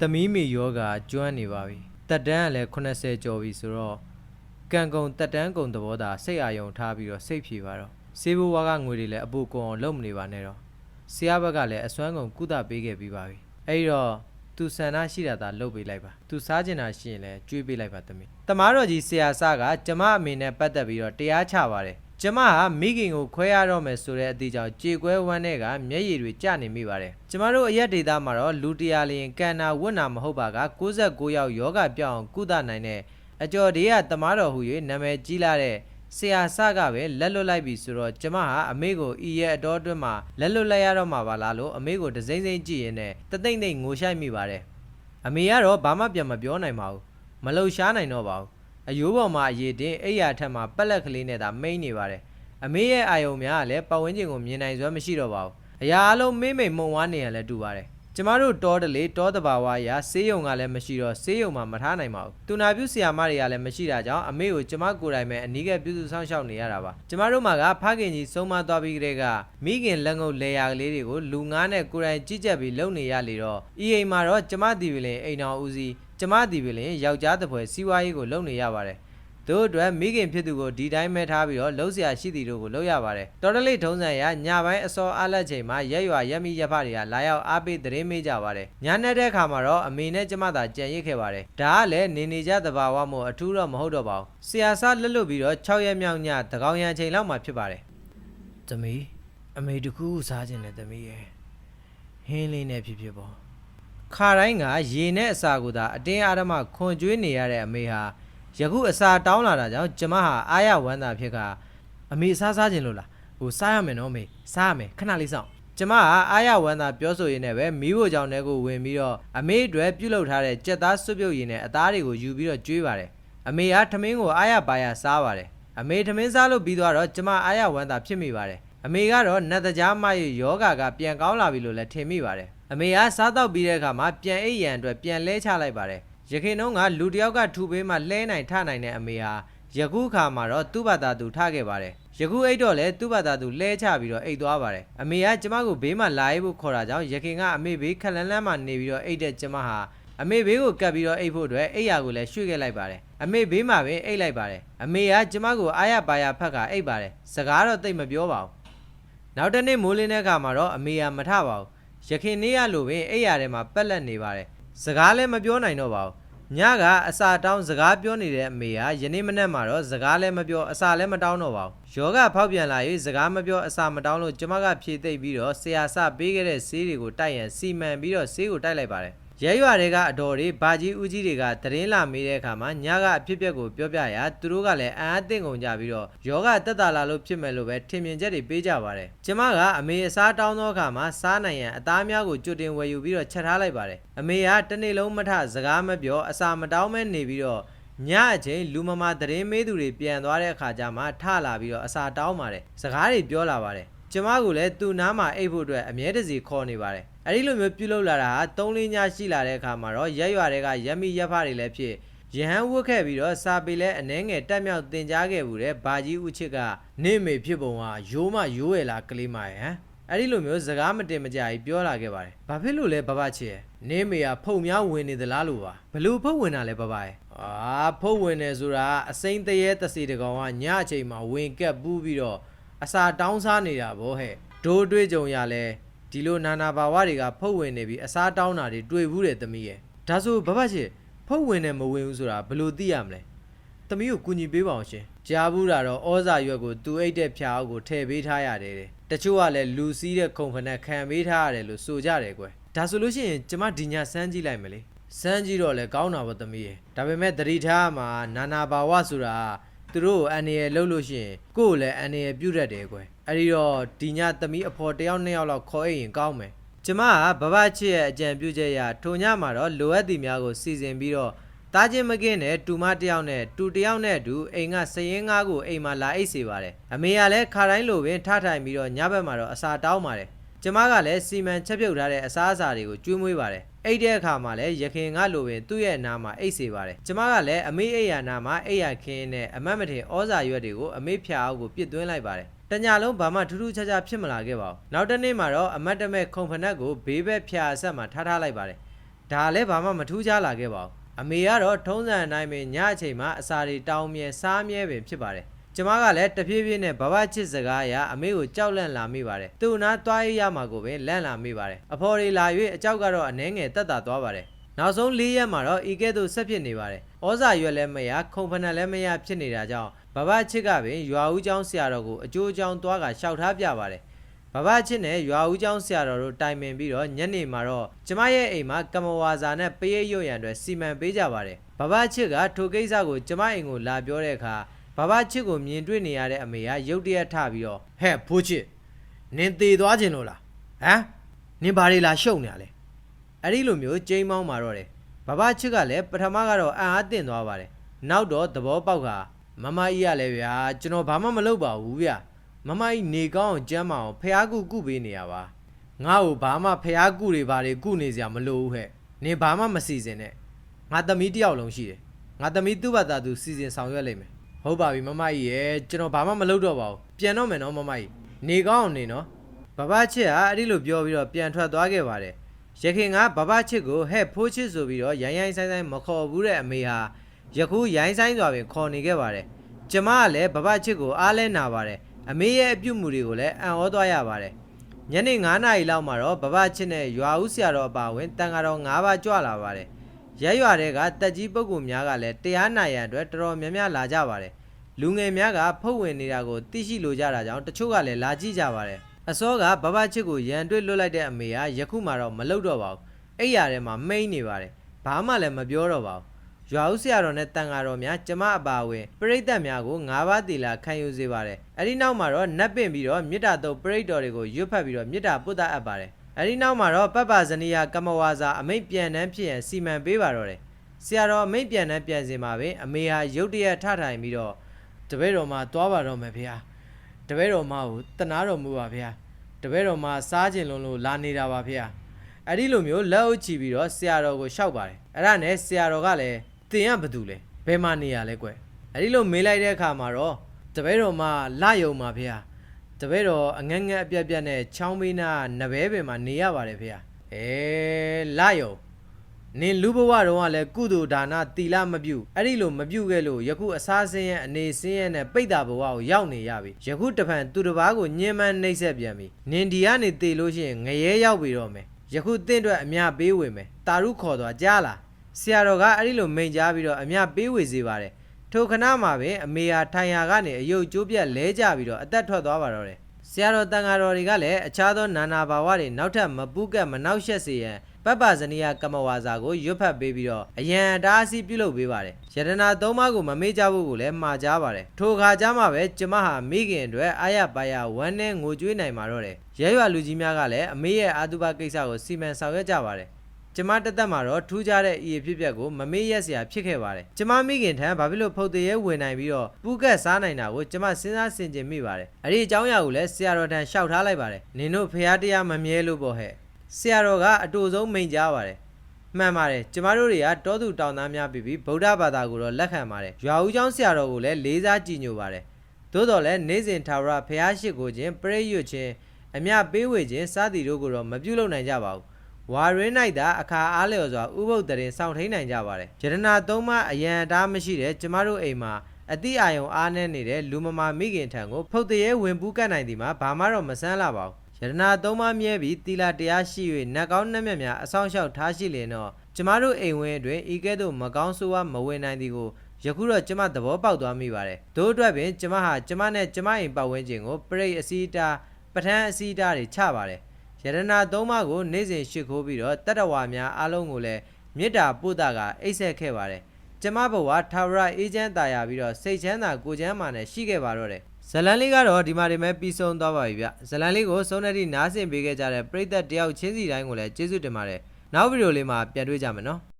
သမီးမိယောဂကျွမ်းနေပါပြီတက်တန်းကလည်း80ကျော်ပြီဆိုတော့ကံကုံတက်တန်းကုံသဘောသာစိတ်အာရုံထားပြီးတော့စိတ်ဖြေပါတော့စေဘဝါကငွေတွေလည်းအပူကုံအောင်လုပ်မနေပါနဲ့တော့ဆရာဘက်ကလည်းအစွမ်းကုန်ကုသပေးခဲ့ပြီးပါပြီအဲ့ဒီတော့သူဆန္ဒရှိတာသာလုပ်ပေးလိုက်ပါသူစားကျင်တာရှိရင်လည်းကြွေးပေးလိုက်ပါသမီးတမားတော်ကြီးဆရာဆကကျမအမေနဲ့ပတ်သက်ပြီးတော့တရားချပါတယ် ကျမဟာမိခင်ကိုခွဲရတော့မယ်ဆိုတဲ့အသေးကြောင့်ကြေကွဲဝမ်းတဲ့ကမျက်ရည်တွေကျနေမိပါတယ်ကျမတို့အရက်ဒေတာမှာတော့လူတရားလျင်ကန်နာဝတ်နာမဟုတ်ပါက69ယောက်ယောဂပြောင်းအောင်ကုသနိုင်တဲ့အကျော်ဒေးကတမားတော်ဟူ၍နာမည်ကြီးလာတဲ့ဆရာဆကပဲလက်လွတ်လိုက်ပြီဆိုတော့ကျမဟာအမေကိုဤရဲ့အတော်အတွင်းမှာလက်လွတ်လိုက်ရတော့မှာပါလားလို့အမေကိုဒစိမ့်စိမ့်ကြည့်ရင်းနဲ့တသိမ့်သိမ့်ငိုရှိုက်မိပါတယ်အမေကတော့ဘာမှပြန်မပြောနိုင်ပါဘူးမလှုပ်ရှားနိုင်တော့ပါဘူး အယိုးပေါ်မှာအရေးတင်အိယာထက်မှာပက်လက်ကလေးနဲ့သာမိန်နေပါတယ်အမေရဲ့အာယုံများကလည်းပတ်ဝန်းကျင်ကိုမြင်နိုင်စွမ်းမရှိတော့ပါဘူးအရာအလုံးမေးမိန်မှုံဝါနေရလဲတူပါတယ်ကျမတို့တောတလေတောတဘာဝရာဆေးရုံကလည်းမရှိတော့ဆေးရုံမှာမထားနိုင်ပါဘူး။တူနာပြုဆရာမတွေကလည်းမရှိတာကြောင့်အမေကိုကျမကိုယ်တိုင်ပဲအနီးကပ်ပြုစုဆောင်ရှောက်နေရတာပါ။ကျမတို့မှာကဖခင်ကြီးဆုံးမသွားပြီးကတည်းကမိခင်လက်ငုပ်လေယာကလေးတွေကိုလူငါးနဲ့ကိုယ်တိုင်ကြည့်ကြပ်ပြီးလုပ်နေရလေတော့ဤအိမ်မှာတော့ကျမတီပလင်အိမ်တော်ဦးစီး ကျမတီပလင်ယောက်ျားတစ်ဖွဲစီးပွားရေးကိုလုပ်နေရပါတယ်။တို့အတွက်မိခင်ဖြစ်သူကိုဒီတိုင်းမဲထားပြီးတော့လှုပ်ရှားရှိသူတို့ကိုလှုပ်ရပါတယ်တော်တလေးထုံးစံရညပိုင်းအစောအားလက်ချိန်မှာရက်ရွာရက်မိရက်ဖတွေကလာရောက်အားပေးသတင်းမေးကြပါတယ်ညနေတဲ့အခါမှာတော့အမေနဲ့ကျမသာကြံရစ်ခဲ့ပါတယ်ဒါကလည်းနေနေကြသဘာဝမို့အထူးတော့မဟုတ်တော့ပါဘူးဆရာစားလွတ်လွတ်ပြီးတော့6ရက်မြောက်ညတကောင်ရံချိန်လောက်မှာဖြစ်ပါတယ်သမီးအမေတကူစားခြင်းနဲ့သမီးရဲ့ဟင်းလေးနဲ့ဖြစ်ဖြစ်ပေါ့ ခါတိုင်းကရေနဲ့အစာကိုသာအတင်းအားဓမ္မခွန်ကျွေးနေရတဲ့အမေဟာယခုအစာတောင်းလာတာကြောင့်ကျမဟာအားရဝမ်းသာဖြစ်ကအမေစားစားခြင်းလို့လားဟိုစားရမယ်နော်မေစားရမယ်ခဏလေးစောင့်ကျမဟာအားရဝမ်းသာပြောဆိုရင်းနဲ့ပဲမိဖို့ကြောင့်လည်းကိုဝင်ပြီးတော့အမေအတွက်ပြုတ်လုထားတဲ့ကြက်သားစွပ်ပြုတ်ရည်နဲ့အသားတွေကိုယူပြီးတော့ကျွေးပါတယ်အမေကထမင်းကိုအားရပါရစားပါတယ်အမေထမင်းစားလို့ပြီးသွားတော့ကျမအားရဝမ်းသာဖြစ်မိပါတယ်အမေကတော့နတ်တကြားမရဲ့ယောဂါကပြန်ကောင်းလာပြီလို့လည်းထင်မိပါတယ် အမေကစားတော့ပြီးတဲ့အခါမှာပြန်အိပ်ရန်အတွက်ပြန်လဲချလိုက်ပါတယ်ရခင်တုန်းကလူတစ်ယောက်ကထူပေးမှလှဲနိုင်ထနိုင်တဲ့အမေဟာယခုခါမှာတော့သူ့ဘာသာသူထခဲ့ပါတယ်ယခုအိတ်တော့လဲသူ့ဘာသာသူလှဲချပြီးတော့အိတ်သွားပါတယ်အမေကကျမကိုဘေးမှာလာရေးဖို့ခေါ်တာကြောင့်ယခင်ကအမေဘေးခက်လန်းလန်းမှာနေပြီးတော့အိတ်တဲ့ကျမဟာအမေဘေးကိုကပ်ပြီးတော့အိတ်ဖို့အတွက်အိတ်ရာကိုလည်းရွှေ့ခဲ့လိုက်ပါတယ်အမေဘေးမှာပဲအိတ်လိုက်ပါတယ်အမေကကျမကိုအားရပါရဖက်ကအိတ်ပါတယ်စကားတော့တိတ်မပြောပါဘူးနောက်တစ်နေ့မိုးလင်းတဲ့အခါမှာတော့အမေကမထပါဘူး ယခင်နေ့ရလိုပင်အိတ်ရာထဲမှာပက်လက်နေပါတယ်စကားလည်းမပြောနိုင်တော့ပါဘူးညကအစာတောင်းစကားပြောနေတဲ့အမေဟာယနေ့မနက်မှာတော့စကားလည်းမပြောအစာလည်းမတောင်းတော့ပါဘူးယောဂဖောက်ပြန်လာ၍စကားမပြောအစာမတောင်းလို့ကျမကဖြေသိပ်ပြီးတော့ဆရာဆပေးခဲ့တဲ့ဆေးတွေကိုတိုက်ရန်စီမံပြီးတော့ဆေးကိုတိုက်လိုက်ပါတယ် ရဲရွာတွေကအတော်တွေဘာကြီးဦးကြီးတွေကသတင်းလာမေးတဲ့အခါမှာညကအဖြစ်ပြက်ကိုပြောပြရာသူတို့ကလည်းအံ့အသင့်ကုန်ကြပြီးတော့ယောဂတက်တာလာလို့ဖြစ်မယ်လို့ပဲထင်မြင်ချက်တွေပေးကြပါတယ်ကျမကအမေအစားတောင်းသောအခါမှာစားနိုင်ရန်အသားများကိုကြွတင်ဝယ်ယူပြီးတော့ချက်ထားလိုက်ပါတယ်အမေကတစ်နေ့လုံးမထစကားမပြောအစာမတောင်းမဲနေပြီးတော့ညအချိန်လူမမာသတင်းမေးသူတွေပြန်သွားတဲ့အခါကျမှထလာပြီးတော့အစာတောင်းပါတယ်စကားတွေပြောလာပါတယ်ကျမကလည်းသူ့နားမှာအိပ်ဖို့အတွက်အမြဲတစေခေါ်နေပါတယ်။ အဲဒီလိုမျိုးပြုလုပ်လာတာဟာ၃လညရှိလာတဲ့အခါမှာတော့ရက်ရွာတွေကရက်မိရက်ဖတွေလည်းဖြစ်ရဟန်းဝတ်ခဲ့ပြီးတော့စာပေလဲအနှဲငယ်တက်မြောက်တင် जा ခဲ့ဘူးတဲ့ဘာကြီးဦးချစ်ကနေမေဖြစ်ပုံကရိုးမရိုးရလားကလေးမရဲ့ဟမ်အဲဒီလိုမျိုးစကားမတင်မကြကြီးပြောလာခဲ့ပါတယ်။ဘာဖြစ်လို့လဲဘဘချစ်ရဲ့နေမေကဖုံများဝင်နေသလားလို့ပါဘလို့ဖုံဝင်တာလဲဘဘရဲ့အာဖုံဝင်နေဆိုတာအစိမ့်တရေတစီတကောင်ကညအချိန်မှာဝင်ကက်ပူးပြီးတော့အစာတောင်းစားနေတာဗောဟဲ့ဒိုးတွေးကြုံရလဲ ဒီလိုနာနာဘာဝတွေကဖုတ်ဝင်နေပြီးအစားတောင်းတာတွေတွေ့ဘူးတယ်သမီးရဲ့ဒါဆိုဘဘချစ်ဖုတ်ဝင်နဲ့မဝင်ဘူးဆိုတာဘယ်လိုသိရမလဲသမီးကိုကူညီပေးပါအောင်ရှင်ကြားဘူးတာတော့ဩဇာရွက်ကိုသူအိတ်တဲ့ဖျားအုပ်ကိုထည့်ပေးထားရတယ်တဲ့တချို့ကလည်းလူစည်းတဲ့ခုံဖနက်ခံပေးထားရတယ်လို့ဆိုကြတယ်ကွယ်ဒါဆိုလို့ရှိရင်ကျမဒီညစမ်းကြည့်လိုက်မလေစမ်းကြည့်တော့လဲကောင်းတာပေါ့သမီးရဲ့ဒါပေမဲ့တတိထားမှာနာနာဘာဝဆိုတာသူတို့ကိုအန်ရယ်လှုပ်လို့ရှိရင်ကိုယ့်ကိုလည်းအန်ရယ်ပြုတ်တတ်တယ်ကွယ် အဲ့ဒီတော့ဒီညသမီးအဖော်တစ်ယောက်နှစ်ယောက်လောက်ခေါ်အိမ်ရင်ကောင်းမယ်ကျမကဘဘချစ်ရဲ့အကြံပြုချက်အရထိုညမှာတော့လိုအပ်သည်များကိုစီစဉ်ပြီးတော့တားချင်းမကင်းနဲ့တူမတစ်ယောက်နဲ့တူတစ်ယောက်နဲ့အတူအိမ်ကစရင်ငါးကိုအိမ်မှာလာအိတ်စေပါတယ်အမေကလည်းခါတိုင်းလိုပင်ထထိုင်ပြီးတော့ညဘက်မှာတော့အစာတောင်းပါတယ်ကျမကလည်းစီမံချက်ပြုတ်ထားတဲ့အစားအစာတွေကိုကျွေးမွေးပါတယ်အိတ်တဲ့အခါမှာလည်းရခင်ကလိုပင်သူ့ရဲ့နားမှာအိတ်စေပါတယ်ကျမကလည်းအမေအိတ်ရနားမှာအိတ်ရခင်းနဲ့အမတ်မထင်ဩဇာရွက်တွေကိုအမေဖျားအောက်ကိုပစ်သွင်းလိုက်ပါတယ် တညလုံးဘာမှထူးထူးခြားခြားဖြစ်မလာခဲ့ပါဘူးနောက်တစ်နေ့မှာတော့အမတ်တမဲ့ခုံဖနက်ကိုဘေးဘက်ဖျားဆက်မှာထားထားလိုက်ပါတယ်ဒါလည်းဘာမှမထူးခြားလာခဲ့ပါဘူးအမေကတော့ထုံးစံအတိုင်းပဲညအချိန်မှာအစာတွေတောင်းမြဲစားမြဲပင်ဖြစ်ပါတယ်ကျမကလည်းတဖြည်းဖြည်းနဲ့ဘဘချစ်စကားအရအမေကိုကြောက်လန့်လာမိပါတယ်သူ့နာသွားရရမှာကိုပဲလန့်လာမိပါတယ်အဖော်တွေလာ၍အကြောက်ကတော့အနှဲငယ်တက်တာသွားပါတယ်နောက်ဆုံး၄ရက်မှာတော့ဤကဲ့သို့ဆက်ဖြစ်နေပါတယ်ဩဇာရွက်လည်းမရခုံဖနက်လည်းမရဖြစ်နေတာကြောင့် ဘဘချစ်ကပင်ရွာဦးကျောင်းဆရာတော်ကိုအကျိုးအကြောင်းသွားကလျှောက်ထားပြပါတယ်ဘဘချစ်နဲ့ရွာဦးကျောင်းဆရာတော်တို့တိုင်ပင်ပြီးတော့ညနေမှာတော့ကျမရဲ့အိမ်မှာကမဝါစာနဲ့ပရိတ်ရွရံတွေစီမံပေးကြပါတယ်ဘဘချစ်ကထိုကိစ္စကိုကျမအိမ်ကိုလာပြောတဲ့အခါဘဘချစ်ကိုမြင်တွေ့နေရတဲ့အမေကရုတ်တရက်ထပြီးတော့ဟဲ့ဖိုးချစ်နင်သေသွားခြင်းလို့လားဟမ်နင်ဘာတွေလာရှုံနေရလဲအဲ့ဒီလိုမျိုးကျိမ်းမောင်းมาတော့တယ်ဘဘချစ်ကလည်းပထမကတော့အံ့အားတင်သွားပါတယ်နောက်တော့သဘောပေါက်က မမကြီးကလည်းဗျာကျွန်တော်ဘာမှမလုပ်ပါဘူးဗျာမမကြီးနေကောင်းအောင်ကြမ်းမအောင်ဖះကုကုပေးနေရပါငါ့ကိုဘာမှဖះကုတွေဘာတွေကုနေစရာမလိုဘူးဟဲ့နေဘာမှမစီစဉ်နဲ့ငါသမီးတစ်ယောက်လုံးရှိတယ်ငါသမီးသူ့ဘာသာသူစီစဉ်ဆောင်ရွက်လိမ့်မယ်ဟုတ်ပါပြီမမကြီးရဲ့ကျွန်တော်ဘာမှမလုပ်တော့ပါဘူးပြန်တော့မယ်နော်မမကြီးနေကောင်းအောင်နေနော်ဘဘချစ်ကအဲ့ဒီလိုပြောပြီးတော့ပြန်ထွက်သွားခဲ့ပါတယ်ရခင်ကဘဘချစ်ကိုဟဲ့ဖိုးချစ်ဆိုပြီးတော့ရိုင်းရိုင်းဆိုင်ဆိုင်မခေါ်ဘူးတဲ့အမေဟာ ယခုရိုင်းဆိုင်စွာပင်ခေါ်နေခဲ့ပါတယ်ကျမကလည်းဘဘချစ်ကိုအားလဲနာပါတယ်အမေရဲ့အပြုတ်မှုတွေကိုလည်းအံ့ဩသွားရပါတယ်။ညနေ9နာရီလောက်မှာတော့ဘဘချစ်နဲ့ရွာဦးဆရာတော်အပါဝင်တန်ဃာတော်9ပါးကြွလာပါတယ်။ရဲရွာတွေကတက်ကြီးပုဂ္ဂိုလ်များကလည်းတရားနာရန်အတွက်တော်တော်များများလာကြပါတယ်။လူငယ်များကဖုတ်ဝင်နေတာကိုသိရှိလိုကြတာကြောင့်တချို့ကလည်းလာကြည့်ကြပါတယ်။အစောကဘဘချစ်ကိုရန်တွေ့လွတ်လိုက်တဲ့အမေကယခုမှတော့မလုပ်တော့ပါဘူး။အဲ့ရထဲမှာမိန်နေပါတယ်။ဘာမှလည်းမပြောတော့ပါဘူး။ ရွာဦးဆရာတော်နဲ့တန်ဃာတော်များကျမအပါဝင်ပရိသတ်များကို၅ပါးတီလာခံယူစေပါတယ်။အဲဒီနောက်မှာတော့နတ်ပင့်ပြီးတော့မေတ္တာတုပ်ပရိတ်တော်တွေကိုရွတ်ဖတ်ပြီးတော့မေတ္တာပုဒ်တာအပ်ပါတယ်။အဲဒီနောက်မှာတော့ပပ္ပဇနီယကမ္မဝါစာအမိတ်ပြန်နှန်းဖြစ်ရန်စီမံပေးပါတော့တယ်။ဆရာတော်အမိတ်ပြန်နှန်းပြန်စင်မှာပဲအမေဟာရုတ်တရက်ထထိုင်ပြီးတော့တပည့်တော်မှာသွားပါတော့မယ်ဖေဟာ။တပည့်တော်မကိုတနာတော်မူပါဖေဟာ။တပည့်တော်မှာစားခြင်းလုံးလို့လာနေတာပါဖေဟာ။အဲ့ဒီလိုမျိုးလက်အုပ်ချီပြီးတော့ဆရာတော်ကိုရှောက်ပါတယ်အဲ့ဒါနဲ့ဆရာတော်ကလည်း တင်ရဘာတူလဲဘယ်မှာနေရလဲကွအဲ့ဒီလိုမေးလိုက်တဲ့အခါမှာတော့တပည့်တော်မှလာယုံပါဖေဟာတပည့်တော်အငက်ငက်အပြက်ပြက်နဲ့ချောင်းမေးနာနဘဲပင်မှာနေရပါတယ်ဖေဟာအဲလာယုံနင်လူဘဝတုန်းကလည်းကုသိုလ်ဒါနတီလမပြုအဲ့ဒီလိုမပြုခဲ့လို့ယခုအစားဆင်းရဲအနေဆင်းရဲနဲ့ပိတ်တာဘဝကိုရောက်နေရပြီယခုတဖန်သူတစ်ပါးကိုညှဉ်းပန်းနှိပ်စက်ပြန်ပြီနင်ဒီကနေတေလို့ရှိရင်ငရဲရောက်ပြီတော့မယ်ယခုတင့်အတွက်အမြပေးဝေမယ်တာရုခေါ်သွားကြားလား ဆရာတော်ကအဲ့ဒီလိုမိန်ကြားပြီးတော့အမြပေးဝေစေပါတယ်ထိုခဏမှာပဲအမေဟာထိုင်ရာကနေအယုတ်ကျိုးပြက်လဲကြပြီးတော့အသက်ထွက်သွားပါတော့တယ်ဆရာတော်တန်ဃာတော်တွေကလည်းအခြားသောနာနာဘာဝတွေနောက်ထပ်မပူးကပ်မနှောက်ယှက်စေရန်ပပ္ပဇနီယကမ္မဝါစာကိုရွတ်ဖတ်ပေးပြီးတော့အယံအတားအဆီးပြုလုပ်ပေးပါတယ်ယတနာသုံးပါးကိုမမေ့ကြဖို့ကိုလည်းမှာကြားပါတယ်ထိုခါကြမှာပဲကျမဟာမိခင်အတွက်အာရပါရဝမ်းနဲ့ငိုကြွေးနိုင်မှာတော့တယ်ရဲရွာလူကြီးများကလည်းအမေရဲ့အာတုပကိစ္စကိုစီမံဆောင်ရွက်ကြပါတယ် ကျမတက်တက်မှာတော့ထူးခြားတဲ့ဤအဖြစ်အပျက်ကိုမမေ့ရက်စရာဖြစ်ခဲ့ပါတယ်။ကျမမိခင်ထံဘာဖြစ်လို့ဖုတ်တရဲဝင်နိုင်ပြီးတော့ပူးကတ်စားနိုင်တာကိုကျမစဉ်းစားဆင်ခြင်မိပါတယ်။အဲ့ဒီအကြောင်းအရာကိုလည်းဆရာတော်ထံလျှောက်ထားလိုက်ပါတယ်။နင်တို့ဖះတရားမမြဲလို့ပေါ့ဟဲ့။ဆရာတော်ကအတူဆုံးမိန်ကြားပါတယ်။မှန်ပါတယ်ကျမတို့တွေကတောသူတောင်သားများပြီးပြီးဗုဒ္ဓဘာသာကိုတော့လက်ခံပါတယ်။ရွာဦးကျောင်းဆရာတော်ကိုလည်းလေးစားကြည်ညိုပါတယ်။သို့တော်လည်းနေစဉ်ထာဝရဖះရှိခိုးခြင်းပရိရွတ်ခြင်းအမြပေးဝေခြင်းစသည်တို့ကိုတော့မပြုလုပ်နိုင်ကြပါဘူး။ ဝါရင်းလိုက်တာအခါအားလျော်စွာဥပုပ်တရင်စောင့်ထိန်နိုင်ကြပါတယ်။ယတနာသုံးပါးအယံအတားမရှိတဲ့ကျမတို့အိမ်မှာအတိအာယုံအားနဲ့နေတဲ့လူမမာမိခင်ထံကိုဖုတ်တရဲဝင်ပူးကတ်နိုင်သည်မှာဘာမှတော့မဆန်းလာပါဘူး။ယတနာသုံးပါးမြဲပြီးတီလာတရားရှိ၍နတ်ကောင်းနှက်မြတ်များအဆောင်လျှောက်ထားရှိလျင်တော့ကျမတို့အိမ်ဝင်းအတွင်းဤကဲ့သို့မကောင်းဆိုးဝါးမဝင်နိုင်သည်ကိုယခုတော့ကျမသဘောပေါက်သွားမိပါတယ်။တို့အတွက်ပင်ကျမဟာကျမနဲ့ကျမအိမ်ပတ်ဝန်းကျင်ကိုပြိတ်အစီအတာပဋ္ဌာန်းအစီအတာတွေချပါတယ်။ ယရနာသုံးပါးကိုနေ့စဉ်ရှ िख ိုးပြီးတော့တတ္တဝါများအားလုံးကိုလည်းမေတ္တာပို့တာကအိတ်ဆက်ခဲ့ပါတယ်။ကျမဘဝထာဝရအေးချမ်းသာယာပြီးတော့စိတ်ချမ်းသာကိုယ်ချမ်းသာနဲ့ရှိခဲ့ပါတော့တယ်။ဇလန်လေးကတော့ဒီမှာဒီမဲ့ပြီးဆုံးသွားပါပြီဗျ။ဇလန်လေးကိုဆုံးတဲ့ထိနားဆင်ပေးခဲ့ကြတဲ့ပရိသတ်တယောက်ချင်းစီတိုင်းကိုလည်းကျေးဇူးတင်ပါတယ်။နောက်ဗီဒီယိုလေးမှာပြန်တွေ့ကြမယ်နော်။